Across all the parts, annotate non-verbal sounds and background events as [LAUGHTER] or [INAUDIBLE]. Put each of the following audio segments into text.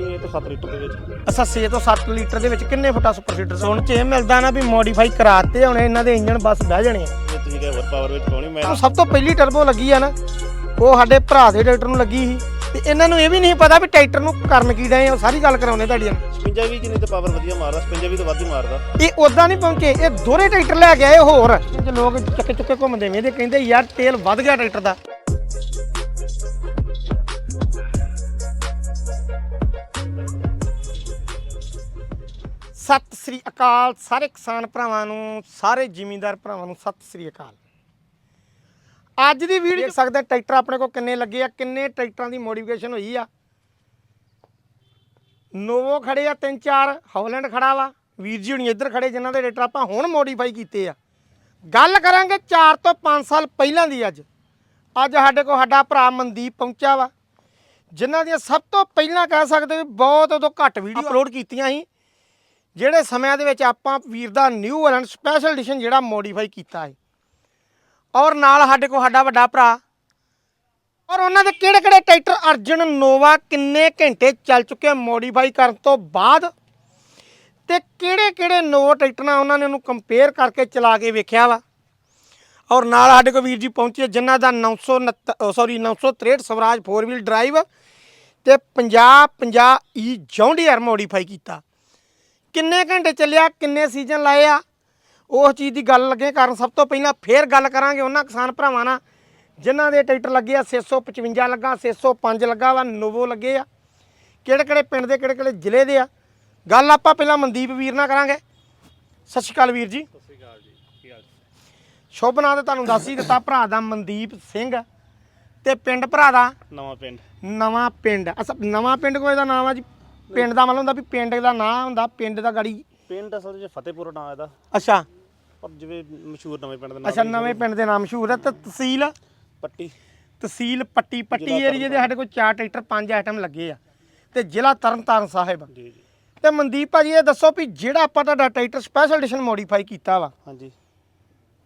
6 ਤੋਂ 7 ਲੀਟਰ ਦੇ ਵਿੱਚ। ਅੱਛਾ 6 ਤੋਂ 7 ਲੀਟਰ ਦੇ ਵਿੱਚ ਕਿੰਨੇ ਫੁੱਟਾ ਸੁਪਰ ਸੀਡਰ ਸੁਣ ਚ ਇਹ ਮਿਲਦਾ ਨਾ ਵੀ ਮੋਡੀਫਾਈ ਕਰਾਤੇ ਹੁਣ ਇਹਨਾਂ ਦੇ ਇੰਜਨ ਬਸ ਬਹਿ ਜਾਣੇ ਆ। ਇਹ ਤੁਸੀਂ ਕਹਿੰਦੇ ਪਾਵਰ ਵਿੱਚ ਪਾਉਣੀ ਮੈਂ ਉਹ ਸਭ ਤੋਂ ਪਹਿਲੀ ਟਰਬੋ ਲੱਗੀ ਆ ਨਾ ਉਹ ਸਾਡੇ ਭਰਾ ਦੇ ਟਰੈਕਟਰ ਨੂੰ ਲੱਗੀ ਸੀ। ਤੇ ਇਹਨਾਂ ਨੂੰ ਇਹ ਵੀ ਨਹੀਂ ਪਤਾ ਵੀ ਟਰੈਕਟਰ ਨੂੰ ਕਰਨ ਕੀ ਡਏ ਆ ਉਹ ਸਾਰੀ ਗੱਲ ਕਰਾਉਣੇ ਤੁਹਾਡੀ ਨਾਲ 56 ਵੀ ਜਿੰਨੀ ਤੇ ਪਾਵਰ ਵਧੀਆ ਮਾਰਦਾ 56 ਵੀ ਤਾਂ ਵੱਧ ਹੀ ਮਾਰਦਾ। ਇਹ ਉਦਾਂ ਨਹੀਂ ਪਹੁੰਚੇ ਇਹ ਦੋਰੇ ਟਰੈਕਟਰ ਲੈ ਕੇ ਆਏ ਹੋਰ। ਜੇ ਲੋਕ ਚੱਕੇ ਚੁੱਕੇ ਘੁੰਮਦੇ ਵੇਂਦੇ ਕਹਿੰਦੇ ਯਾਰ ਤੇਲ ਵੱਧ ਗਿਆ ਟਰੈਕਟਰ ਦਾ। ਸਤਿ ਸ੍ਰੀ ਅਕਾਲ ਸਾਰੇ ਕਿਸਾਨ ਭਰਾਵਾਂ ਨੂੰ ਸਾਰੇ ਜ਼ਿਮੀਂਦਾਰ ਭਰਾਵਾਂ ਨੂੰ ਸਤਿ ਸ੍ਰੀ ਅਕਾਲ। ਅੱਜ ਦੀ ਵੀਡੀਓ ਦੇਖ ਸਕਦੇ ਟਰੈਕਟਰ ਆਪਣੇ ਕੋਲ ਕਿੰਨੇ ਲੱਗੇ ਆ ਕਿੰਨੇ ਟਰੈਕਟਰਾਂ ਦੀ ਮੋਡੀਫਿਕੇਸ਼ਨ ਹੋਈ ਆ। ਨੋਵੋ ਖੜੇ ਆ ਤਿੰਨ ਚਾਰ ਹੌਲੈਂਡ ਖੜਾ ਵਾ। ਵੀਰ ਜੀ ਹੁਣੀ ਇੱਧਰ ਖੜੇ ਜਿਨ੍ਹਾਂ ਦੇ ਰੇਟਰ ਆਪਾਂ ਹੁਣ ਮੋਡੀਫਾਈ ਕੀਤੇ ਆ। ਗੱਲ ਕਰਾਂਗੇ 4 ਤੋਂ 5 ਸਾਲ ਪਹਿਲਾਂ ਦੀ ਅੱਜ। ਅੱਜ ਸਾਡੇ ਕੋਲ ਸਾਡਾ ਭਰਾ ਮਨਦੀਪ ਪਹੁੰਚਿਆ ਵਾ ਜਿਨ੍ਹਾਂ ਦੀਆਂ ਸਭ ਤੋਂ ਪਹਿਲਾਂ ਕਹਿ ਸਕਦੇ ਵੀ ਬਹੁਤ ਉਦੋਂ ਘੱਟ ਵੀਡੀਓ ਅਪਲੋਡ ਕੀਤੀਆਂ ਸੀ। ਜਿਹੜੇ ਸਮਿਆਂ ਦੇ ਵਿੱਚ ਆਪਾਂ ਵੀਰ ਦਾ ਨਿਊ ਵਾਲੈਂਡ ਸਪੈਸ਼ਲ ਐਡੀਸ਼ਨ ਜਿਹੜਾ ਮੋਡੀਫਾਈ ਕੀਤਾ ਹੈ। ਔਰ ਨਾਲ ਸਾਡੇ ਕੋਲ ਸਾਡਾ ਵੱਡਾ ਭਰਾ। ਔਰ ਉਹਨਾਂ ਦੇ ਕਿਹੜੇ ਕਿਹੜੇ ਟਰੈਕਟਰ ਅਰਜਨ, ਨੋਵਾ ਕਿੰਨੇ ਘੰਟੇ ਚੱਲ ਚੁੱਕੇ ਮੋਡੀਫਾਈ ਕਰਨ ਤੋਂ ਬਾਅਦ? ਤੇ ਕਿਹੜੇ ਕਿਹੜੇ ਨੋਵਾ ਟਰੈਕਟਰ ਨਾਲ ਉਹਨਾਂ ਨੇ ਉਹਨੂੰ ਕੰਪੇਅਰ ਕਰਕੇ ਚਲਾ ਕੇ ਵੇਖਿਆ ਵਾ? ਔਰ ਨਾਲ ਸਾਡੇ ਕੋਲ ਵੀਰ ਜੀ ਪਹੁੰਚੇ ਜਿਨ੍ਹਾਂ ਦਾ 969 ਸੌਰੀ 963 ਸਵਰਾਜ 4 ਵੀਲ ਡਰਾਈਵ ਤੇ 50 50 ਈ ਜੌਂਡੀਅਰ ਮੋਡੀਫਾਈ ਕੀਤਾ। ਕਿੰਨੇ ਘੰਟੇ ਚੱਲਿਆ ਕਿੰਨੇ ਸੀਜ਼ਨ ਲਾਏ ਆ? ਉਸ ਚੀਜ਼ ਦੀ ਗੱਲ ਲੱਗੇ ਕਰਨ ਸਭ ਤੋਂ ਪਹਿਲਾਂ ਫੇਰ ਗੱਲ ਕਰਾਂਗੇ ਉਹਨਾਂ ਕਿਸਾਨ ਭਰਾਵਾਂ ਨਾਲ ਜਿਨ੍ਹਾਂ ਦੇ ਟਰੈਕਟਰ ਲੱਗੇ ਆ 655 ਲੱਗਾ 605 ਲੱਗਾ ਵਾ ਨੋਵੋ ਲੱਗੇ ਆ। ਕਿਹੜੇ ਕਿਹੜੇ ਪਿੰਡ ਦੇ ਕਿਹੜੇ ਕਿਹੜੇ ਜ਼ਿਲ੍ਹੇ ਦੇ ਆ? ਗੱਲ ਆਪਾਂ ਪਹਿਲਾਂ ਮਨਦੀਪ ਵੀਰ ਨਾਲ ਕਰਾਂਗੇ। ਸਤਿ ਸ਼੍ਰੀ ਅਕਾਲ ਵੀਰ ਜੀ। ਸਤਿ ਸ਼੍ਰੀ ਅਕਾਲ ਜੀ ਕੀ ਹਾਲ ਸ਼ੁਭ ਨਾਂ ਤੇ ਤੁਹਾਨੂੰ ਦੱਸ ਹੀ ਦਿੱਤਾ ਭਰਾ ਦਾ ਮਨਦੀਪ ਸਿੰਘ ਤੇ ਪਿੰਡ ਭਰਾ ਦਾ ਨਵਾਂ ਪਿੰਡ। ਨਵਾਂ ਪਿੰਡ। ਅਸਾ ਨਵਾਂ ਪਿੰਡ ਕੋਈ ਦਾ ਨਾਮ ਆ ਜੀ? ਪਿੰਡ ਦਾ ਮਤਲਬ ਹੁੰਦਾ ਵੀ ਪਿੰਡ ਦਾ ਨਾਂ ਹੁੰਦਾ ਪਿੰਡ ਦਾ ਗਾੜੀ। ਪਿੰਡ ਅਸਲ ਵਿੱਚ ਫਤਿਹਪੁਰ ਨਾਂ ਇਹਦਾ। ਅੱਛਾ। ਪਰ ਜਿਵੇਂ ਮਸ਼ਹੂਰ ਨਵੇਂ ਪਿੰਡ ਦਾ ਨਾਮ ਅੱਛਾ ਨਵੇਂ ਪਿੰਡ ਦੇ ਨਾਮ ਮਸ਼ਹੂਰ ਹੈ ਤੇ ਤਹਿਸੀਲ? ਪੱਟੀ। ਤਹਿਸੀਲ ਪੱਟੀ ਪੱਟੀ ਏਰੀਏ ਦੇ ਸਾਡੇ ਕੋਲ ਚਾਰ ਟਰੈਕਟਰ ਪੰਜ ਆਈਟਮ ਲੱਗੇ ਆ। ਤੇ ਜ਼ਿਲ੍ਹਾ ਤਰਨਤਾਰਨ ਸਾਹਿਬ। ਜੀ ਜੀ। ਤੇ ਮਨਦੀਪ ਭਾਜੀ ਇਹ ਦੱਸੋ ਵੀ ਜਿਹੜਾ ਆਪਾਂ ਤੁਹਾਡਾ ਟਰੈਕਟਰ ਸਪੈਸ਼ਲ ਐਡੀਸ਼ਨ ਮੋਡੀਫਾਈ ਕੀਤਾ ਵਾ ਹਾਂਜੀ।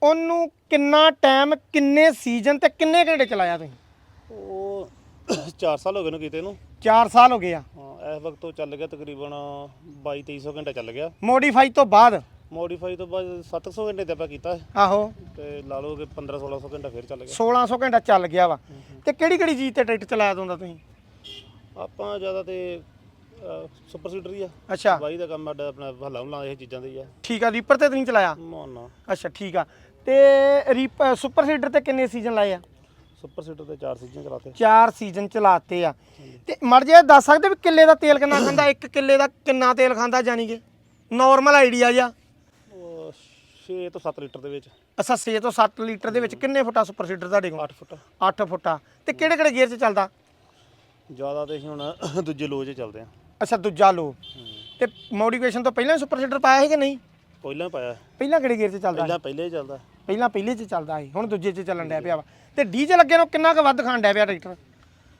ਉਹਨੂੰ ਕਿੰਨਾ ਟਾਈਮ ਕਿੰਨੇ ਸੀਜ਼ਨ ਤੇ ਕਿੰਨੇ ਘੰਟੇ ਚਲਾਇਆ ਤੁਸੀਂ? ਉਹ 4 ਸਾਲ ਹੋ ਗਏ ਨੂੰ ਕੀਤੇ ਨੂੰ? 4 ਸਾਲ ਹੋ ਗਏ ਆ। ਹਾਂ ਇਸ ਵਕਤ ਤੋਂ ਚੱਲ ਗਿਆ ਤਕਰੀਬਨ 22 2300 ਘੰਟਾ ਚੱਲ ਗਿਆ। ਮੋਡੀਫਾਈ ਤੋਂ ਬਾਅਦ। ਮੋਡੀਫਾਈ ਤੋਂ ਬਾਅਦ 700 ਘੰਟੇ ਤੇ ਆਪਾਂ ਕੀਤਾ ਆਹੋ। ਤੇ ਲਾ ਲਓ ਕਿ 15 1600 ਘੰਟਾ ਫਿਰ ਚੱਲ ਗਿਆ। 1600 ਘੰਟਾ ਚੱਲ ਗਿਆ ਵਾ। ਤੇ ਕਿਹੜੀ ਕਿਹੜੀ ਚੀਜ਼ ਤੇ ਟਰੈਕਟਰ ਚਲਾਇਆ ਹੁੰਦਾ ਤੁਸੀਂ? ਆਪਾਂ ਜ਼ਿਆਦਾ ਤੇ ਸੁਪਰ ਸੀਡਰ ਹੀ ਆ। ਅੱਛਾ। ਬਾਈ ਦਾ ਕੰਮ ਸਾਡਾ ਆਪਣਾ ਹੱਲਾ ਹੁਲਾ ਇਹ ਚੀਜ਼ਾਂ ਦਾ ਹੀ ਆ। ਠੀਕ ਆ ਰੀਪਰ ਤੇ ਤੁਸੀਂ ਚਲਾਇਆ? ਮੋਨਾ ਅੱਛਾ ਠੀਕ ਆ। ਤੇ ਸੁਪਰ ਸੀਡਰ ਤੇ ਕਿੰਨੇ ਸੀਜ਼ਨ ਲਾਏ ਆ? ਸੁਪਰ ਸੀਡਰ ਤੇ ਚਾਰ ਸੀਜ਼ਾਂ ਚਲਾਤੇ। ਚਾਰ ਸੀਜ਼ਨ ਚਲਾਤੇ ਆ। ਤੇ ਮਰ ਜੇ ਦੱਸ ਸਕਦੇ ਵੀ ਕਿੱਲੇ ਦਾ ਤੇਲ ਕਿੰਨਾ ਖਾਂਦਾ ਇੱਕ ਕਿੱਲੇ ਦਾ ਕਿੰਨਾ ਤੇਲ ਖਾਂਦਾ ਜਾਨੀ ਕਿ? ਨਾਰਮਲ ਆਈਡੀਆ ਜਾਂ ਉਹ 6 ਤੋਂ 7 ਲੀਟਰ ਦੇ ਵਿੱਚ। ਅੱਛਾ 6 ਤੋਂ 7 ਲੀਟਰ ਦੇ ਵਿੱਚ ਕਿੰਨੇ ਫੁੱਟਾ ਸੁਪਰ ਸੀਡਰ ਤੁਹਾਡੇ ਕੋਲ? 8 ਫੁੱਟ। 8 ਫੁੱਟਾ। ਤੇ ਕਿਹੜੇ ਕਿਹੜੇ ਗੇਅਰ 'ਚ ਚੱਲਦਾ? ਜ਼ਿਆਦਾ ਤੇ ਅਸੀਂ ਹੁਣ [COUGHS] ਦੂਜੇ ਲੋਜ 'ਚ ਚੱਲਦੇ ਆ। ਅੱਛਾ ਦੂਜਾ ਲੋ। ਤੇ ਮੋਡੀਫਿਕੇਸ਼ਨ ਤੋਂ ਪਹਿਲਾਂ ਸੁਪਰ ਸੀਡਰ ਪਾਇਆ ਸੀ ਕਿ ਨਹੀਂ? ਪਹਿਲਾਂ ਪਾਇਆ। ਪਹਿਲਾਂ ਕਿਹੜੇ ਗੇਅਰ 'ਚ ਚੱਲਦਾ? ਪਹਿਲਾਂ ਪਹਿਲੇ ਹੀ ਚੱਲਦਾ। ਪਹਿਲਾਂ ਪਹਿਲੇ 'ਚ ਚੱਲਦਾ ਸੀ ਹੁਣ ਦੂਜੇ 'ਚ ਚੱਲਣ ਡਿਆ ਪਿਆ ਵਾ। ਤੇ ਡੀਜ਼ਲ ਅੱਗੇ ਨੂੰ ਕਿੰਨਾ ਕੁ ਵੱਧ ਖਾਣ ਡਿਆ ਪਿਆ ਟਰੈਕਟਰ?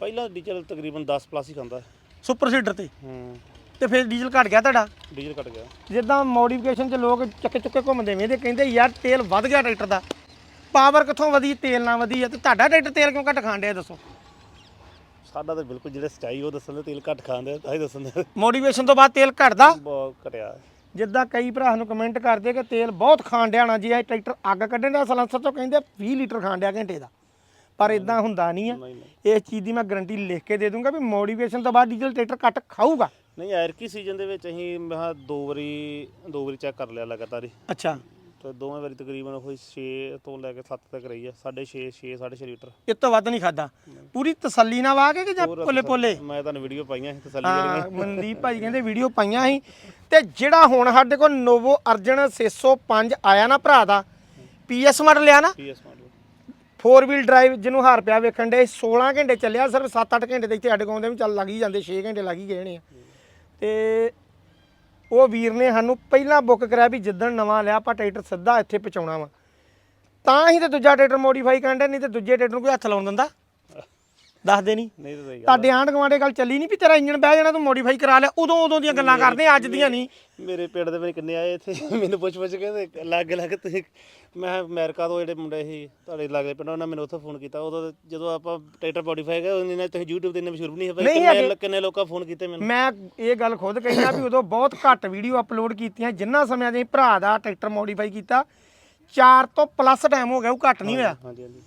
ਪਹਿਲਾਂ ਡੀਜ਼ਲ ਤਕਰੀਬਨ 10 ਪਲੱਸ ਹੀ ਖਾਂਦਾ। ਸੁਪਰ ਸੀਡਰ ਤੇ? ਹੂੰ। ਤੇ ਫਿਰ ਡੀਜ਼ਲ ਘਟ ਗਿਆ ਤੁਹਾਡਾ? ਡੀਜ਼ਲ ਘਟ ਗਿਆ। ਜਿੱਦਾਂ ਮੋਡੀਫਿਕੇਸ਼ਨ 'ਚ ਲੋਕ ਚੱਕੇ ਚੁੱਕੇ ਘੁੰਮਦੇ ਵੇਂਦੇ ਕਹਿੰਦੇ ਯਾਰ ਤੇਲ ਵੱਧ ਗਿਆ ਟਰੈਕਟਰ ਦਾ। ਪਾਵਰ ਕਿੱਥੋਂ ਵਧੀ ਤੇਲ ਨਾਲ ਵਧੀ ਆ ਤੇ ਤੁਹਾਡਾ ਟਰੈਕਟਰ ਤੇਲ ਕਿਉਂ ਘਟ ਖਾਣ ਡਿਆ ਦੱਸੋ? ਸਾਡਾ ਤਾਂ ਬਿਲਕੁਲ ਜਿਹੜਾ ਸਚਾਈ ਉਹ ਦੱਸਣ ਦੇ ਤੇਲ ਘੱਟ ਖਾਂਦੇ ਤਾਂ ਹੀ ਦੱਸਣ ਦੇ। ਮੋਡੀਫਿਕੇਸ਼ਨ ਤੋਂ ਬਾਅਦ ਤੇਲ ਘਟਦਾ? ਬਹੁਤ ਘਟਿਆ। ਜਿੱਦਾਂ ਕਈ ਭਰਾ ਨੂੰ ਕਮੈਂਟ ਕਰਦੇ ਕਿ ਤੇਲ ਬਹੁਤ ਖਾਣ ਡਿਆ ਨਾ ਜੀ ਇਹ ਟਰੈਕਟਰ ਅੱਗ ਕੱਢਣ ਦਾ ਸਲੈਂਸਰ ਤੋਂ ਕਹਿੰਦੇ 20 ਲੀਟਰ ਖਾਣ ਡਿਆ ਘੰਟੇ ਦਾ। ਪਰ ਇਦਾਂ ਹੁੰਦਾ ਨਹੀਂ ਆ। ਨਹੀਂ ਇਸ ਚੀਜ਼ ਦੀ ਮੈਂ ਗਾਰੰਟੀ ਲਿਖ ਕੇ ਦੇ ਦੂੰਗਾ ਵੀ ਮੋਡੀਫਿਕੇਸ਼ਨ ਤੋਂ ਬਾਅਦ ਡੀਜ਼ਲ ਟਰੈਕਰ ਘੱਟ ਖਾਊਗਾ। ਨਹੀਂ ਐਰਕੀ ਸੀਜ਼ਨ ਦੇ ਵਿੱਚ ਅਸੀਂ ਮੈਂ ਦੋ ਵਾਰੀ ਦੋ ਵਾਰੀ ਚੈੱਕ ਕਰ ਲਿਆ ਲਗਾਤਾਰ ਹੀ। ਅੱਛਾ। ਤੇ ਦੋਵੇਂ ਵਾਰੀ ਤਕਰੀਬਨ ਉਹ 6 ਤੋਂ ਲੈ ਕੇ 7 ਤੱਕ ਰਹੀ ਆ 6.5 6 6.5 ਲੀਟਰ। ਇਹ ਤੋਂ ਵੱਧ ਨਹੀਂ ਖਾਦਾ। ਪੂਰੀ ਤਸੱਲੀ ਨਾਲ ਵਾ ਕੇ ਕਿ ਜਾਂ ਪੋਲੇ ਪੋਲੇ? ਮੈਂ ਤੁਹਾਨੂੰ ਵੀਡੀਓ ਪਾਈਆਂ ਸੀ ਤਸੱਲੀ ਹਾਂ ਮਨਦੀਪ ਭਾਜੀ ਕਹਿੰਦੇ ਵੀਡੀਓ ਪਾਈਆਂ ਸੀ। ਤੇ ਜਿਹੜਾ ਹੁਣ ਸਾਡੇ ਕੋਲ ਨੋਵੋ ਅਰਜਨ 605 ਆਇਆ ਨਾ ਭਰਾ ਦਾ ਪੀਐਸ ਮਾਡਲ ਆ ਨਾ? ਪੀਐਸ ਮਾਡਲ 4 ਵੀਲ ਡਰਾਈਵ ਜਿਹਨੂੰ ਹਾਰ ਪਿਆ ਵੇਖਣ ਦੇ 16 ਘੰਟੇ ਚੱਲਿਆ ਸਿਰਫ 7-8 ਘੰਟੇ ਦੇ ਇੱਥੇ ਸਾਡੇ ਕੋਲ ਆਉਂਦੇ ਵੀ ਚੱਲ ਲੱਗ ਹੀ ਜਾਂਦੇ 6 ਘੰਟੇ ਲੱਗ ਹੀ ਗਏ ਨੇ ਤੇ ਉਹ ਵੀਰ ਨੇ ਸਾਨੂੰ ਪਹਿਲਾਂ ਬੁੱਕ ਕਰਾਇਆ ਵੀ ਜਿੱਦਣ ਨਵਾਂ ਲਿਆ, ਆਪਾਂ ਟਰੈਕਟਰ ਸਿੱਧਾ ਇੱਥੇ ਪਹੁੰਚਾਉਣਾ ਵਾ। ਤਾਂ ਹੀ ਤੇ ਦੂਜਾ ਟਰੈਕਟਰ ਮੋਡੀਫਾਈ ਕਰਨ ਕਰਦੇ ਨਹੀਂ ਤੇ ਦੂਜੇ ਟਰੈਕਟਰ ਨੂੰ ਕੋਈ ਹੱਥ ਲਾਉਣ ਦਿੰਦਾ। ਦੱਸਦੇ ਨਹੀਂ ਨਹੀਂ ਤਾਂ ਸਹੀ ਗੱਲ ਤੁਹਾਡੇ ਆਂਢ ਗੁਆਂਢੇ ਗੱਲ ਚੱਲੀ ਨਹੀਂ ਵੀ ਤੇਰਾ ਇੰਜਨ ਬਹਿ ਜਾਣਾ ਤੂੰ ਮੋਡੀਫਾਈ ਕਰਾ ਲਿਆ ਉਦੋਂ ਉਦੋਂ ਦੀਆਂ ਗੱਲਾਂ ਕਰਦੇ ਆ, ਅੱਜ ਦੀਆਂ ਨਹੀਂ ਮੇਰੇ ਪਿੰਡ ਦੇ ਵਿੱਚ ਕਿੰਨੇ ਆਏ ਇੱਥੇ ਮੈਨੂੰ ਪੁੱਛ ਪੁੱਛ ਕੇ ਤੇ ਲੱਗ ਲੱਗ ਤੁਸੀਂ ਮੈਂ ਕਿਹਾ ਅਮਰੀਕਾ ਤੋਂ ਜਿਹੜੇ ਮੁੰਡੇ ਸੀ ਤੁਹਾਡੇ ਲਾਗੇ ਪਿੰਡ ਉਹਨਾਂ ਮੈਨੂੰ ਉੱਥੋਂ ਫੋਨ ਕੀਤਾ। ਉਦੋਂ ਜਦੋਂ ਆਪਾਂ ਟਰੈਕਟਰ ਮੋਡੀਫਾਈ ਗਏ ਉਹਨੇ ਨੇ ਤੁਸੀਂ YouTube ਤੇ ਇੰਨੇ ਮਸ਼ਹੂਰ ਵੀ ਨਹੀਂ ਹੋਏ। ਨਹੀਂ ਕਿੰਨੇ ਹੈਗੇ। ਕਿੰਨੇ ਲੋਕਾਂ ਫੋਨ ਕੀਤੇ ਮੈਨੂੰ? ਮੈਂ ਇਹ ਗੱਲ ਖੁਦ ਕਹੀ ਆ ਵੀ ਉਦੋਂ ਬਹੁਤ ਘੱਟ ਵੀਡੀਓ ਅਪਲੋਡ ਕੀਤੀਆਂ ਜਿੰਨਾ ਸਮਿਆਂ ਦੇ ਭਰਾ ਦਾ ਟਰੈਕਟਰ ਮੋਡੀਫਾਈ ਕੀਤਾ 4 ਤੋਂ ਪਲੱਸ ਟਾਈਮ ਹੋ ਗਿਆ ਉਹ ਘੱਟ ਨਹੀਂ ਹੋਇਆ। ਹਾਂਜੀ ਹਾਂਜੀ।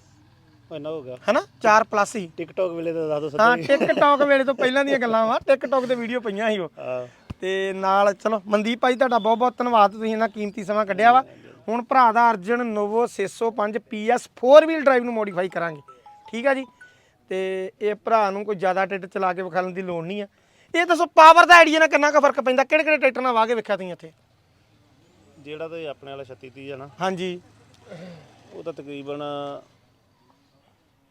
ਇੰਨਾ ਹੋ ਗਿਆ। ਹਨਾ? 4 ਪਲੱਸ ਹੀ। ਟਿਕਟੌਕ ਵੇਲੇ ਤਾਂ ਦੱਸ ਦੋ ਹਾਂ ਸੱਚੀ। ਟਿਕਟੌਕ ਵੇਲੇ ਤੋਂ ਪਹਿਲਾਂ ਦੀਆਂ ਗੱਲਾਂ ਵਾ। ਟਿਕਟੌਕ ਤੇ ਵੀਡੀਓ ਪਈਆਂ ਸੀ ਉਹ। ਹਾਂ। ਤੇ ਨਾਲ ਚਲੋ ਮਨਦੀਪ ਭਾਈ ਤੁਹਾਡਾ ਬਹੁਤ ਬਹੁਤ ਧੰਨਵਾਦ। ਤੁਸੀਂ ਇਹਨਾਂ ਕੀਮਤੀ ਸਮਾਂ ਕੱਢਿਆ ਵਾ। ਹੁਣ ਭਰਾ ਦਾ Arjun Novo 605 PS 4 wheel drive ਨੂੰ ਮੋਡੀਫਾਈ ਕਰਾਂਗੇ। ਠੀਕ ਆ ਜੀ? ਤੇ ਇਹ ਭਰਾ ਨੂੰ ਕੋਈ ਜ਼ਿਆਦਾ ਟਰੈਕਟਰ ਚਲਾ ਕੇ ਵਿਖਾਉਣ ਦੀ ਲੋੜ ਨਹੀਂ ਆ। ਇਹ ਦੱਸੋ ਪਾਵਰ ਦਾ ਆਈਡੀਆ ਨਾਲ ਕਿੰਨਾ ਕੁ ਫ਼ਰਕ ਪੈਂਦਾ? ਕਿਹੜੇ ਕਿਹੜੇ ਟਰੈਕਟਰ ਨਾਲ ਵਾਹ ਕੇ ਵੇਖਿਆ ਤੁਸੀਂ ਇੱਥੇ? ਜਿਹੜਾ ਤੇ ਆਪਣੇ ਵਾਲਾ 36 30 ਹੈ ਨਾ। ਹਾਂਜੀ। ਉਹ ਤਾਂ ਤਕਰੀਬਨ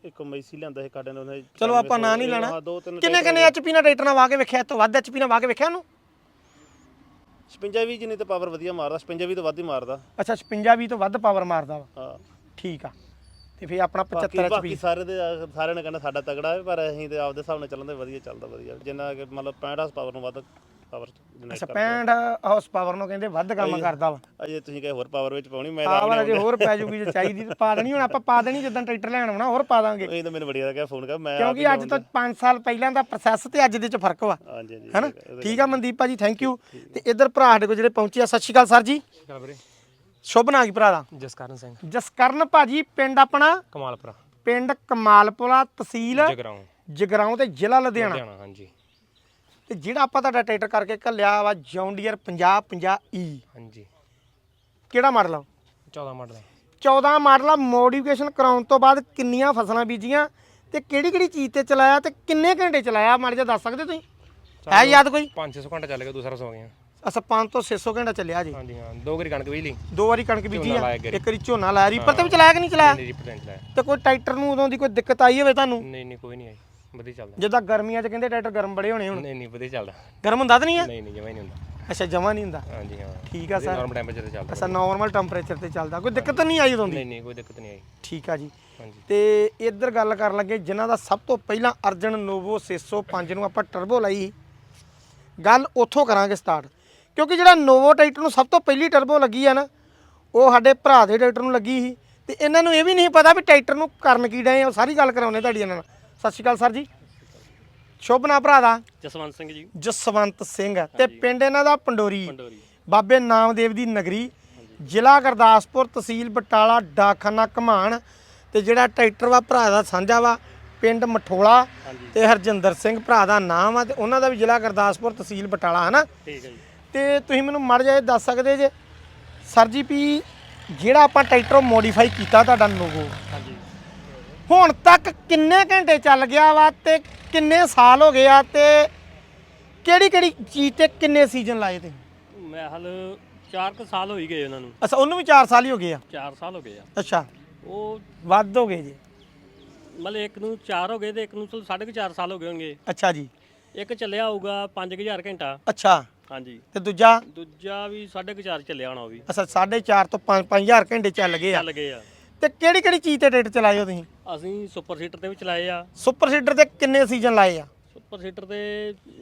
ਇੱਕ ਮੈਸੀ ਲਿਆਂਦਾ ਸੀ ਕਾਡੇ ਨੇ ਉਹਨੇ ਚਲੋ ਆਪਾਂ ਨਾਂ ਨਹੀਂ ਲੈਣਾ। ਹਾਂ ਦੋ ਤਿੰਨ ਕਿੰਨੇ ਕਿੰਨੇ ਐਚਪੀ ਨਾਲ ਟਰੈਕਟਰ ਨਾਲ ਵਾਹ ਕੇ ਵੇਖਿਆ ਇਹ ਤੋਂ ਵੱਧ ਐਚਪੀ ਨਾਲ ਵਾਹ ਕੇ ਵੇਖਿਆ ਉਹਨੂੰ? 56 ਵੀ ਜਿੰਨੀ ਤੇ ਪਾਵਰ ਵਧੀਆ ਮਾਰਦਾ 56 ਵੀ ਤੋਂ ਵੱਧ ਹੀ ਮਾਰਦਾ। ਅੱਛਾ 56 ਵੀ ਤੋਂ ਵੱਧ ਪਾਵਰ ਮਾਰਦਾ ਵਾ। ਹਾਂ। ਠੀਕ ਆ। ਤੇ ਫੇਰ ਆਪਣਾ ਬਾਕੀ 75 ਬਾਕੀ ਐਚਪੀ ਸਾਰੇ ਦੇ ਸਾਰਿਆਂ ਨੇ ਕਹਿੰਦਾ ਸਾਡਾ ਤਗੜਾ ਹੈ ਪਰ ਅਸੀਂ ਤੇ ਆਪਦੇ ਹਿਸਾਬ ਨਾਲ ਚੱਲਣ ਦੇ ਵਧੀਆ ਚੱਲਦਾ ਵਧੀਆ। ਜਿੰਨਾ ਕਿ ਮਤਲਬ 65 ਪਾਵਰ ਨੂੰ ਵੱਧ ਪਾਵਰ ਜਨਰੇਟ ਅੱਛਾ 65 ਹਾਰਸ ਪਾਵਰ ਨੂੰ ਕਹਿੰਦੇ ਵੱਧ ਕੰਮ ਕਰਦਾ ਵਾ। ਅਜੇ ਤੁਸੀਂ ਕਹੇ ਹੋਰ ਪਾਵਰ ਵਿੱਚ ਪਾਉਣੀ ਮੈਂ ਤਾਂ ਪਾਵਰ ਅਜੇ ਹੋਰ ਪੈ ਜੂਗੀ ਜੇ ਚਾਹੀਦੀ ਤੇ ਪਾ ਦੇਣੀ ਹੁਣ ਆਪਾਂ ਪਾ ਦੇਣੀ ਜਦੋਂ ਟਰੈਕਟਰ ਲੈਣ ਆਉਣਾ ਹੋਰ ਪਾ ਦਾਂਗੇ। ਇਹ ਤਾਂ ਮੈਨੂੰ ਬੜੀ ਲੱਗਿਆ ਫੋਨ ਕਰ ਮੈਂ ਕਿਉਂਕਿ ਅੱਜ ਤੋਂ 5 ਸਾਲ ਪਹਿਲਾਂ ਦਾ ਪ੍ਰੋਸੈਸ ਤੇ ਅੱਜ ਦੇ ਚ ਫ਼ਰਕ ਵਾ। ਹਾਂਜੀ ਹਾਂਜੀ ਹੈਨਾ? ਠੀਕ ਆ ਮਨਦੀਪ ਭਾਜੀ ਥੈਂਕ ਯੂ ਤੇ ਇੱਧਰ ਭਰਾ ਸਾਡੇ ਕੋਲ ਜਿਹੜੇ ਪਹੁੰਚੇ ਆ ਸਤਿ ਸ਼੍ਰੀ ਅਕਾਲ ਸਰ ਜੀ। ਗੱਲ ਵੀਰੇ। ਸ਼ੁਭ ਨਾਂ ਕੀ ਭਰਾ ਦਾ? ਜਸਕਰਨ ਸਿੰਘ। ਜਸਕਰਨ ਭਾਜੀ ਪਿੰਡ ਆਪਣਾ? ਕਮਾਲਪੁਰਾ। ਪਿੰਡ ਕਮਾਲਪੁਰਾ ਤਹਿਸੀਲ ਜਗਰਾਉਂ। ਜਗਰਾਉਂ ਤੇ ਜ਼ਿਲ੍ਹਾ ਲੁਧਿਆਣਾ। ਲੁਧਿਆਣਾ ਹਾਂਜੀ। ਤੇ ਜਿਹੜਾ ਆਪਾਂ ਤੁਹਾਡਾ ਟਰੈਕਟਰ ਕਰਕੇ ਘੱਲਿਆ ਵਾ ਜੌਂਡੀਅਰ 5050 ਈ ਹਾਂਜੀ। ਕਿਹੜਾ ਮਾਡਲ ਆ? 14 ਮਾਡਲ 14 ਮਾਡਲ ਆ ਮੋਡੀਫਿਕੇਸ਼ਨ ਕਰਾਉਣ ਤੋਂ ਬਾਅਦ ਕਿੰਨੀਆਂ ਫਸਲਾਂ ਬੀਜੀਆਂ ਤੇ ਕਿਹੜੀ ਕਿਹੜੀ ਚੀਜ਼ ਤੇ ਚਲਾਇਆ ਤੇ ਕਿੰਨੇ ਘੰਟੇ ਚਲਾਇਆ ਮਾੜਾ ਜਿਹਾ ਦੱਸ ਸਕਦੇ ਤੁਸੀਂ? ਹੈ ਯਾਦ ਕੋਈ? 500 ਘੰਟਾ ਚੱਲ ਗਿਆ ਦੂਸਰਾ ਸੌ ਗਿਆ ਅਸਾਂ 5 ਤੋਂ 600 ਘੰਟਾ ਚੱਲਿਆ ਜੀ। ਹਾਂਜੀ ਹਾਂ ਦੋ ਗਰੀ ਕਣਕ ਬਿਜਲੀ ਦੋ ਵਾਰੀ ਕਣਕ ਬੀਜੀ ਆ। ਇੱਕ ਵਾਰੀ। ਝੋਨਾ ਲਾਇਆ ਰੀਪਰ ਤੇ ਵੀ ਚਲਾਇਆ ਕਿ ਨਹੀਂ ਚਲਾਇਆ? ਨਹੀਂ ਰਿਪਰੈਜ਼ੈਂਟ ਲਾਇਆ ਤੇ ਕੋਈ ਟਰੈਕਟਰ ਨੂੰ ਉਦੋਂ ਦੀ ਕੋਈ ਦਿੱਕਤ ਆਈ ਹੋਵੇ ਤੁਹਾਨੂੰ? ਨਹੀਂ ਨਹੀਂ ਕੋਈ ਨਹੀਂ ਆਈ। ਵਧੀਆ ਚੱਲਦਾ। ਜਿੱਦਾਂ ਗਰਮੀਆਂ 'ਚ ਕਹਿੰਦੇ ਟਰੈਕਟਰ ਗਰਮ ਬੜੇ ਹੋਣੇ ਹੁਣ। ਨਹੀਂ ਨਹੀਂ ਵਧੀਆ ਚੱਲਦਾ। ਗਰਮ ਹੁੰਦਾ ਤਾਂ ਨਹੀਂ ਆ? ਨਹੀਂ ਨਹੀਂ ਜਮਾ ਹੀ ਨਹੀਂ ਹੁੰਦਾ। ਅੱਛਾ ਜਮਾ ਨਹੀਂ ਹੁੰਦਾ। ਹਾਂਜੀ ਹਾਂ। ਠੀਕ ਆ ਸਰ। ਨਾਰਮਲ ਟੈਂਪਰੇਚਰ ਤੇ ਚੱਲਦਾ ਅੱਛਾ ਨਾਰਮਲ ਟੈਂਪਰੇਚਰ ਤੇ ਚੱਲਦਾ। ਕੋਈ ਦਿੱਕਤ ਨਹੀਂ ਆਈ ਉਦੋਂ ਦੀ? ਨਹੀਂ ਨਹੀਂ ਕੋਈ ਦਿੱਕਤ ਨਹੀਂ ਆਈ। ਠੀਕ ਆ ਜੀ। ਹਾਂਜੀ। ਤੇ ਇੱਧਰ ਗੱਲ ਕਰਨ ਲੱਗੇ ਜਿਨ੍ਹਾਂ ਦਾ ਸਭ ਤੋਂ ਪਹਿਲਾਂ ਅਰਜਨ ਨੋਵੋ 605 ਨੂੰ ਆਪਾਂ ਟਰਬੋ ਲਈ ਸੀ। ਗੱਲ ਉੱਥੋਂ ਕਰਾਂਗੇ ਸਟਾਰਟ ਕਿਉਂਕਿ ਜਿਹੜਾ ਨੋਵੋ ਟਰੈਕਟਰ ਨੂੰ ਸਭ ਤੋਂ ਪਹਿਲੀ ਟਰਬੋ ਲੱਗੀ ਆ ਨਾ ਉਹ ਸਾਡੇ ਭਰਾ ਦੇ ਟਰੈਕਟਰ ਨੂੰ ਲੱਗੀ ਸੀ। ਤੇ ਇਹਨਾਂ ਨੂੰ ਇਹ ਵੀ ਨਹੀਂ ਪਤਾ ਵੀ ਟਰੈਕਟਰ ਨੂੰ ਕਰਨ ਕੀ ਡਏ ਆ ਉਹ ਸਾਰੀ ਗੱਲ ਕਰਾਉਣੇ ਤੁਹਾਡੀ ਇਹਨਾਂ ਨਾਲ। ਸਤਿ ਸ਼੍ਰੀ ਅਕਾਲ ਸਰ ਜੀ। ਸ਼ੁਭ ਭਰਾ ਦਾ। ਜਸਵੰਤ ਸਿੰਘ ਜੀ। ਜਸਵੰਤ ਸਿੰਘ ਤੇ ਪਿੰਡ ਇਹਨਾਂ ਦਾ ਪੰਡੋਰੀ। ਪੰਡੋਰੀ। ਬਾਬੇ ਨਾਮਦੇਵ ਦੀ ਨਗਰੀ। ਜ਼ਿਲ੍ਹਾ ਗੁਰਦਾਸਪੁਰ ਤਹਿਸੀਲ ਬਟਾਲਾ ਡਾਕਖਾਨਾ ਘਮਾਣ। ਤੇ ਜਿਹੜਾ ਟਰੈਕਟਰ ਵਾ ਭਰਾ ਦਾ ਸਾਂਝਾ ਵਾ ਪਿੰਡ ਮਠੋਲਾ। ਤੇ ਹਰਜਿੰਦਰ ਸਿੰਘ ਭਰਾ ਦਾ ਨਾਮ ਆ ਤੇ ਉਹਨਾਂ ਦਾ ਵੀ ਜ਼ਿਲ੍ਹਾ ਗੁਰਦਾਸਪੁਰ ਤਹਿਸੀਲ ਬਟਾਲਾ ਹਨਾ? ਠੀਕ ਹੈ ਜੀ। ਤੇ ਤੁਸੀਂ ਮੈਨੂੰ ਮੜ ਜਾਏ ਦੱਸ ਸਕਦੇ ਜੇ? ਸਰ ਜੀ ਵੀ ਜਿਹੜਾ ਆਪਾਂ ਟਰੈਕਟਰ ਮੋਡੀਫਾਈ ਕੀਤਾ ਤੁਹਾਡਾ ਹਾਂਜੀ। ਹੁਣ ਤੱਕ ਕਿੰਨੇ ਘੰਟੇ ਚੱਲ ਗਿਆ ਵਾ ਤੇ ਕਿੰਨੇ ਸਾਲ ਹੋ ਗਏ ਆ ਤੇ ਕਿਹੜੀ ਕਿਹੜੀ ਚੀਜ਼ ਤੇ ਕਿੰਨੇ ਸੀਜ਼ਨ ਲਾਏ ਤੇ ਮੈਂ ਹਾਲ 4 ਕੁ ਸਾਲ ਹੋ ਹੀ ਗਏ ਉਹਨਾਂ ਨੂੰ। ਅੱਛਾ ਉਹਨੂੰ ਵੀ 4 ਸਾਲ ਹੀ ਹੋ ਗਏ ਆ? 4 ਸਾਲ ਹੋ ਗਏ ਆ। ਅੱਛਾ ਉਹ ਵੱਧ ਹੋ ਗਏ ਜੀ। ਮਤਲਬ ਇੱਕ ਨੂੰ 4 ਹੋ ਗਏ ਤੇ ਇੱਕ ਨੂੰ ਚਲ 4.5 ਸਾਲ ਹੋ ਗਏ ਹੋਣਗੇ। ਅੱਛਾ ਜੀ। ਇੱਕ ਚੱਲਿਆ ਹੋਊਗਾ 5000 ਘੰਟਾ। ਅੱਛਾ। ਹਾਂਜੀ। ਤੇ ਦੂਜਾ? ਦੂਜਾ ਵੀ 4.5 ਚੱਲਿਆ ਹੋਣਾ ਉਹ ਵੀ। ਅੱਛਾ 4.5 ਤੋਂ 5 5000 ਘੰਟੇ ਚੱਲ ਗਏ ਆ। ਚੱਲ ਗਏ ਆ। ਤੇ ਕਿਹੜੀ ਕਿਹੜੀ ਚੀਜ਼ ਤੇ ਟਰੈਕਟਰ ਚਲਾਏ ਹੋ ਤੁਸੀਂ? ਅਸੀਂ ਸੁਪਰ ਸੀਟਰ ਤੇ ਵੀ ਚਲਾਏ ਆ। ਸੁਪਰ ਸੀਡਰ ਤੇ ਕਿੰਨੇ ਸੀਜ਼ਨ ਲਾਏ ਆ? ਸੁਪਰ ਸੀਟਰ ਤੇ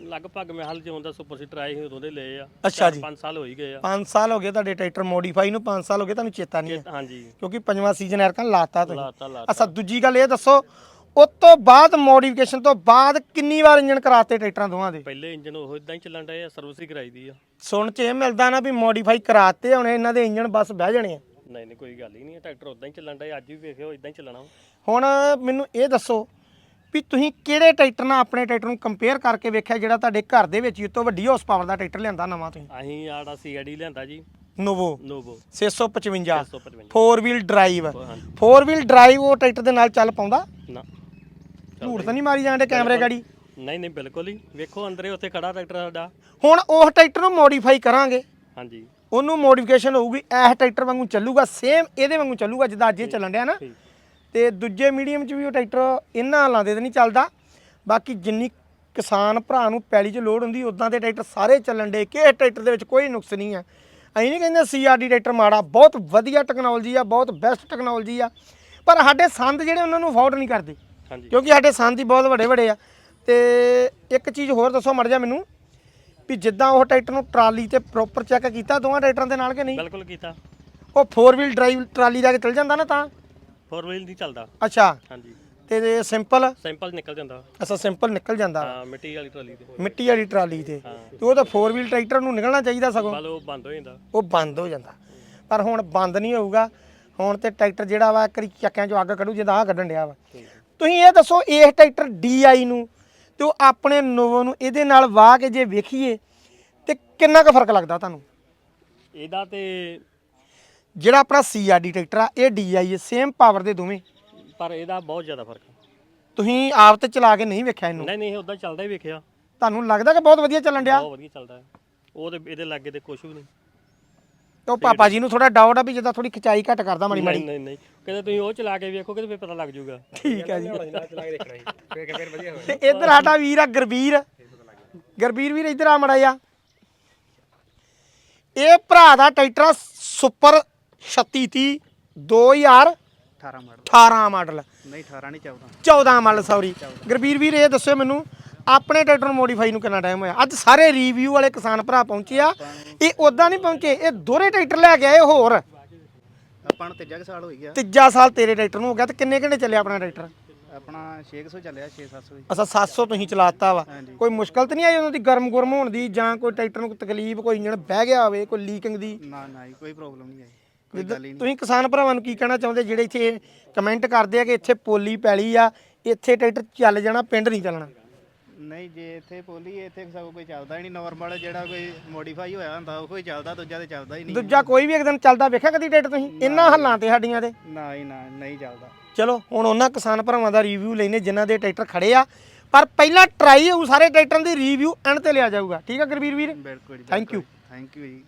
ਲਗਭਗ ਮੈਂ ਹਾਲ ਜਿਉਂ ਦਾ ਸੁਪਰ ਸੀਟਰ ਆਏ ਸੀ ਉਦੋਂ ਦੇ ਲਏ ਆ। ਅੱਛਾ ਜੀ। 5 ਸਾਲ ਹੋ ਹੀ ਗਏ ਆ। 5 ਸਾਲ ਹੋ ਗਏ ਤੁਹਾਡੇ ਟਰੈਕਟਰ ਮੋਡੀਫਾਈ ਨੂੰ 5 ਸਾਲ ਹੋ ਗਏ ਤੁਹਾਨੂੰ ਚੇਤਾ ਨਹੀਂ ਹੈ? ਹਾਂਜੀ। ਕਿਉਂਕਿ ਪੰਜਵਾਂ ਸੀਜ਼ਨ ਐਰਕਾਂ ਲਾਤਾ ਤੁਸੀਂ। ਲਾਤਾ ਲਾਤਾ। ਅੱਛਾ ਦੂਜੀ ਗੱਲ ਇਹ ਦੱਸੋ ਉਸ ਤੋਂ ਬਾਅਦ ਮੋਡੀਫਿਕੇਸ਼ਨ ਤੋਂ ਬਾਅਦ ਕਿੰਨੀ ਵਾਰ ਇੰਜਨ ਕਰਾਤੇ ਟਰੈਕਟਰਾਂ ਦੋਵਾਂ ਦੇ? ਪਹਿਲੇ ਇੰਜਨ ਉਹ ਇਦਾਂ ਹੀ ਚੱਲਣ ਡਏ ਆ ਸਰਵਿਸ ਹੀ ਕਰਾਈ ਦੀ ਆ। ਸੁਣ ਚ ਇਹ ਮਿਲਦਾ ਨਾ ਵੀ ਮੋਡੀਫਾਈ ਕਰਾਤੇ ਹੁਣ ਇਹਨਾਂ ਦੇ ਇੰਜਨ ਬਸ ਬਹਿ ਜਾਣੇ ਆ। ਨਹੀਂ ਨਹੀਂ ਕੋਈ ਗੱਲ ਹੀ ਨਹੀਂ ਟਰੈਕਟਰ ਉਦਾਂ ਹੀ ਚੱਲਣ ਡਏ ਅੱਜ ਵੀ ਵੇਖਿਓ ਇਦਾਂ ਹੀ ਚੱਲਣਾ ਹੁਣ ਮੈਨੂੰ ਇਹ ਦੱਸੋ ਵੀ ਤੁਸੀਂ ਕਿਹੜੇ ਟਰੈਕਟਰ ਨਾਲ ਆਪਣੇ ਟਰੈਕਟਰ ਨੂੰ ਕੰਪੇਅਰ ਕਰਕੇ ਵੇਖਿਆ ਜਿਹੜਾ ਤੁਹਾਡੇ ਘਰ ਦੇ ਵਿੱਚ ਇਹ ਤੋਂ ਵੱਡੀ ਹਾਰਸ ਪਾਵਰ ਦਾ ਟਰੈਕਟਰ ਲਿਆਂਦਾ ਨਵਾਂ ਤੁਸੀਂ? ਅਸੀਂ ਆੜਾ ਸੀਆਈਡੀ ਲਿਆਂਦਾ ਜੀ। ਨੋਵੋ ਨੋਵੋ 655 655 4 ਵੀਲ ਡਰਾਈਵ ਹਾਂਜੀ 4 ਵੀਲ ਡਰਾਈਵ ਉਹ ਟਰੈਕਟਰ ਦੇ ਨਾਲ ਚੱਲ ਪਾਉਂਦਾ? ਨਾ। ਝੂਠ ਤਾਂ ਨਹੀਂ ਮਾਰੀ ਜਾਂਦੇ ਕੈਮਰੇ ਗਾੜੀ। ਨਹੀਂ ਨਹੀਂ ਬਿਲਕੁਲ ਹੀ। ਵੇਖੋ ਅੰਦਰੇ ਉੱਥੇ ਖੜਾ ਟਰੈਕਟਰ ਸਾਡਾ। ਹੁਣ ਉਹ ਟਰੈਕਟਰ ਨੂੰ ਮੋਡੀਫਾਈ ਕਰਾਂਗੇ। ਹਾਂਜੀ ਉਹਨੂੰ ਮੋਡੀਫਿਕੇਸ਼ਨ ਹੋਊਗੀ ਇਹ ਟਰੈਕਟਰ ਵਾਂਗੂ ਚੱਲੂਗਾ ਸੇਮ ਇਹਦੇ ਵਾਂਗੂ ਚੱਲੂਗਾ ਜਿੱਦਾਂ ਅੱਜ ਇਹ ਚੱਲਣ ਡਿਆ ਨਾ। ਤੇ ਦੂਜੇ ਮੀਡੀਅਮ 'ਚ ਵੀ ਉਹ ਟਰੈਕਟਰ ਇਹਨਾਂ ਹਾਲਾਂ ਦੇ ਤੇ ਨਹੀਂ ਚੱਲਦਾ। ਬਾਕੀ ਜਿੰਨੀ ਕਿਸਾਨ ਭਰਾ ਨੂੰ ਪੈਲੀ 'ਚ ਲੋਡ ਹੁੰਦੀ ਉਦਾਂ ਦੇ ਟਰੈਕਟਰ ਸਾਰੇ ਚੱਲਣ ਡੇ ਕਿ ਟਰੈਕਟਰ ਦੇ ਵਿੱਚ ਕੋਈ ਨੁਕਸ ਨਹੀਂ ਆ। ਅਸੀਂ ਨਹੀਂ ਕਹਿੰਦੇ ਸੀਆਰਡੀ ਟਰੈਕਟਰ ਮਾੜਾ ਬਹੁਤ ਵਧੀਆ ਟੈਕਨੋਲੋਜੀ ਆ ਬਹੁਤ ਬੈਸਟ ਟੈਕਨੋਲੋਜੀ ਆ। ਪਰ ਸਾਡੇ ਸੰਦ ਜਿਹੜੇ ਉਹਨਾਂ ਨੂੰ ਅਫੋਰਡ ਨਹੀਂ ਕਰਦੇ। ਕਿਉਂਕਿ ਸਾਡੇ ਸੰਦ ਹੀ ਬਹੁਤ ਵੱਡੇ ਵੱਡੇ ਆ। ਤੇ ਇੱਕ ਚੀਜ਼ ਹੋਰ ਦੱਸੋ ਮੜ ਜਾ ਮੈਨੂੰ ਵੀ ਜਿੱਦਾਂ ਉਹ ਟਰੈਕਟਰ ਨੂੰ ਟਰਾਲੀ ਤੇ ਪ੍ਰੋਪਰ ਚੈੱਕ ਕੀਤਾ ਦੋਵਾਂ ਟਰੈਕਟਰਾਂ ਦੇ ਨਾਲ ਕਿ ਨਹੀਂ? ਬਿਲਕੁਲ ਕੀਤਾ। ਉਹ 4 ਵੀਲ ਡਰਾਈਵ ਟਰਾਲੀ ਲੈ ਕੇ ਚਲ ਜਾਂਦਾ ਨਾ ਤਾਂ? ਫੋਰ ਵੀਲ ਨਹੀਂ ਚੱਲਦਾ। ਅੱਛਾ। ਹਾਂਜੀ। ਤੇ ਸਿੰਪਲ ਸਿੰਪਲ ਨਿਕਲ ਜਾਂਦਾ। ਅੱਛਾ ਸਿੰਪਲ ਨਿਕਲ ਜਾਂਦਾ। ਹਾਂ ਮਿੱਟੀ ਵਾਲੀ ਟਰਾਲੀ ਤੇ। ਮਿੱਟੀ ਵਾਲੀ ਟਰਾਲੀ ਤੇ। ਤੇ ਉਹ ਤਾਂ 4 ਵੀਲ ਟਰੈਕਟਰ ਨੂੰ ਨਿਕਲਣਾ ਚਾਹੀਦਾ ਸਗੋਂ। ਬਲ ਉਹ ਬੰਦ ਹੋ ਜਾਂਦਾ। ਉਹ ਬੰਦ ਹੋ ਜਾਂਦਾ। ਪਰ ਹੁਣ ਬੰਦ ਨਹੀਂ ਹੋਊਗਾ। ਹੁਣ ਤੇ ਟਰੈਕਟਰ ਜਿਹੜਾ ਵਾ ਕਰੀ ਚੱਕਿਆਂ ਚੋਂ ਅੱਗ ਕੱਢੂ ਜਿੱਦਾਂ ਆ ਕੱਢਣ ਡਿਆ ਵਾ। ਤੁਸੀਂ ਇਹ ਦੱਸੋ ਇਸ ਟਰੈਕਟਰ DI ਨੂੰ ਤੇ ਉਹ ਆਪਣੇ ਨੋਵੋ ਨੂੰ ਇਹਦੇ ਨਾਲ ਵਾਹ ਕੇ ਜੇ ਵੇਖੀਏ ਤੇ ਕਿੰਨਾ ਕੁ ਫ਼ਰਕ ਲੱਗਦਾ ਤੁਹਾਨੂੰ? ਇਹਦਾ ਤੇ ਜਿਹੜਾ ਆਪਣਾ CRD ਟਰੈਕਟਰ ਆ ਇਹ DI ਹੈ ਸੇਮ ਪਾਵਰ ਦੇ ਦੋਵੇਂ? ਪਰ ਇਹਦਾ ਬਹੁਤ ਜ਼ਿਆਦਾ ਫ਼ਰਕ ਆ। ਤੁਸੀਂ ਆਪ ਤੇ ਚਲਾ ਕੇ ਨਹੀਂ ਵੇਖਿਆ ਇਹਨੂੰ? ਨਹੀਂ ਨਹੀਂ ਉਦਾਂ ਚੱਲਦਾ ਹੀ ਵੇਖਿਆ। ਤੁਹਾਨੂੰ ਲੱਗਦਾ ਕਿ ਬਹੁਤ ਵਧੀਆ ਚੱਲਣ ਡਿਆ? ਬਹੁਤ ਵਧੀਆ ਚੱਲਦਾ ਹੈ। ਉਹ ਤੇ ਇਹਦੇ ਲਾਗੇ ਤੇ ਕੁਝ ਵੀ ਨਹੀਂ। ਤੇ ਉਹ ਪਾਪਾ ਜੀ ਨੂੰ ਥੋੜਾ ਡਾਊਟ ਆ ਵੀ ਜਿੱਦਾਂ ਥੋੜੀ ਖਿਚਾਈ ਘੱਟ ਕਰਦਾ ਮਾੜੀ ਮਾੜੀ ਨਹੀਂ ਨਹੀਂ ਨਹੀਂ। ਕਹਿੰਦੇ ਤੁਸੀਂ ਉਹ ਚਲਾ ਕੇ ਵੇਖੋਗੇ ਤੇ ਫਿਰ ਪਤਾ ਲੱਗ ਜਾਊਗਾ। ਠੀਕ ਹੈ ਜੀ ਚਲਾ ਕੇ ਦੇਖਣਾ ਜੀ। ਫਿਰ ਫਿਰ ਵਧੀਆ ਹੋਇਆ ਤੇ ਇੱਧਰ ਸਾਡਾ ਵੀਰ ਆ ਗਰਬੀਰ। ਗਰਬੀਰ ਵੀਰ ਇੱਧਰ ਆ ਮੜਾ ਜਾ ਇਹ ਭਰਾ ਦਾ ਟਰੈਕਟਰ ਸੁਪਰ 3630 2018 18 ਮਾਡਲ। ਮਾਡਲ। ਨਹੀਂ 18 ਨਹੀਂ 14 14 ਮਾਡਲ ਸੌਰੀ ਗਰਬੀਰ ਵੀਰ ਇਹ ਦੱਸਿਓ ਮੈਨੂੰ ਆਪਣੇ ਟਰੈਕਟਰ ਨੂੰ ਮੋਡੀਫਾਈ ਨੂੰ ਕਿੰਨਾ ਟਾਈਮ ਹੋਇਆ? ਅੱਜ ਸਾਰੇ ਰਿਵਿਊ ਵਾਲੇ ਕਿਸਾਨ ਭਰਾ ਪਹੁੰਚੇ ਆ। ਇਹ ਉਦਾਂ ਨਹੀਂ ਪਹੁੰਚੇ ਇਹ ਦੋਹਰੇ ਟਰੈਕਟਰ ਲੈ ਕੇ ਆਏ ਹੋਰ। ਆਪਾਂ ਨੂੰ ਤੀਜਾ ਕੁ ਸਾਲ ਹੋ ਗਿਆ ਤੀਜਾ ਸਾਲ ਤੇਰੇ ਟਰੈਕਟਰ ਨੂੰ ਹੋ ਗਿਆ ਤੇ ਕਿੰਨੇ ਕਿੰਨੇ ਚੱਲਿਆ ਆਪਣਾ ਟਰੈਕਟਰ ਆਪਣਾ 600 ਚੱਲਿਆ 6-700 ਅਸਾਂ 700 ਤੁਸੀਂ ਚਲਾਤਾ ਵਾ। ਹਾਂਜੀ। ਕੋਈ ਮੁਸ਼ਕਲ ਤਾਂ ਨਹੀਂ ਆਈ ਉਹਨਾਂ ਦੀ ਗਰਮ ਗੁਰਮ ਹੋਣ ਦੀ ਜਾਂ ਕੋਈ ਟਰੈਕਟਰ ਨੂੰ ਕੋਈ ਤਕਲੀਫ ਕੋਈ ਇੰਜਣ ਬਹਿ ਗਿਆ ਹੋਵੇ ਕੋਈ ਲੀਕਿੰਗ ਦੀ? ਨਾ ਨਾ ਜੀ, ਕੋਈ ਪ੍ਰੋਬਲਮ ਨਹੀਂ ਆਈ। ਕੋਈ ਜਿੱਦਾਂ ਗੱਲ ਹੀ ਨਹੀਂ। ਤੁਸੀਂ ਕਿਸਾਨ ਭਰਾਵਾਂ ਨੂੰ ਕੀ ਕਹਿਣਾ ਚਾਹੁੰਦੇ? ਜਿਹੜੇ ਇੱਥੇ ਕਮੈਂਟ ਕਰਦੇ ਆ ਕਿ ਇੱਥੇ ਪੋਲੀ ਪੈਲੀ ਆ ਇੱਥੇ ਟਰੈਕਟਰ ਚੱਲ ਜਾਣਾ ਪਿੰਡ ਨਹੀਂ ਚੱਲਣਾ। ਨਹੀਂ ਜੇ ਇੱਥੇ ਪੋਲੀ ਇੱਥੇ ਸਭ ਕੋਈ ਚੱਲਦਾ ਹੀ ਨਹੀਂ ਨਾਰਮਲ ਜਿਹੜਾ ਕੋਈ ਮੋਡੀਫਾਈ ਹੋਇਆ ਹੁੰਦਾ ਉਹ ਹੀ ਚੱਲਦਾ ਦੂਜਾ ਤੇ ਚੱਲਦਾ ਹੀ ਨਹੀਂ। ਦੂਜਾ ਕੋਈ ਵੀ ਇੱਕ ਦਿਨ ਚੱਲਦਾ ਵੇਖਿਆ ਕਦੀ ਟਰੈਕਟਰ ਤੁਸੀਂ? ਇੰਨਾ ਹੱਲਾਂ ਤੇ ਸਾਡੀਆਂ ਤੇ। ਨਾ ਹੀ ਨਾ ਨਹੀਂ ਚੱਲਦਾ। ਚਲੋ ਹੁਣ ਉਹਨਾਂ ਕਿਸਾਨ ਭਰਾਵਾਂ ਦਾ ਰਿਵਿਊ ਲੈਨੇ ਜਿਨ੍ਹਾਂ ਦੇ ਟਰੈਕਟਰ ਖੜੇ ਆ। ਪਰ ਪਹਿਲਾਂ ਟਰਾਈ ਹੋਊ ਸਾਰੇ ਟਰੈਕਟਰਾਂ ਦੀ ਰਿਵਿਊ ਐਂਡ ਤੇ ਲਿਆ ਜਾਊਗਾ। ਠੀਕ ਆ ਗੁਰਵੀਰ ਵੀਰ? ਬਿਲਕੁਲ Thank you. ਥੈਂਕ ਯੂ ਜੀ।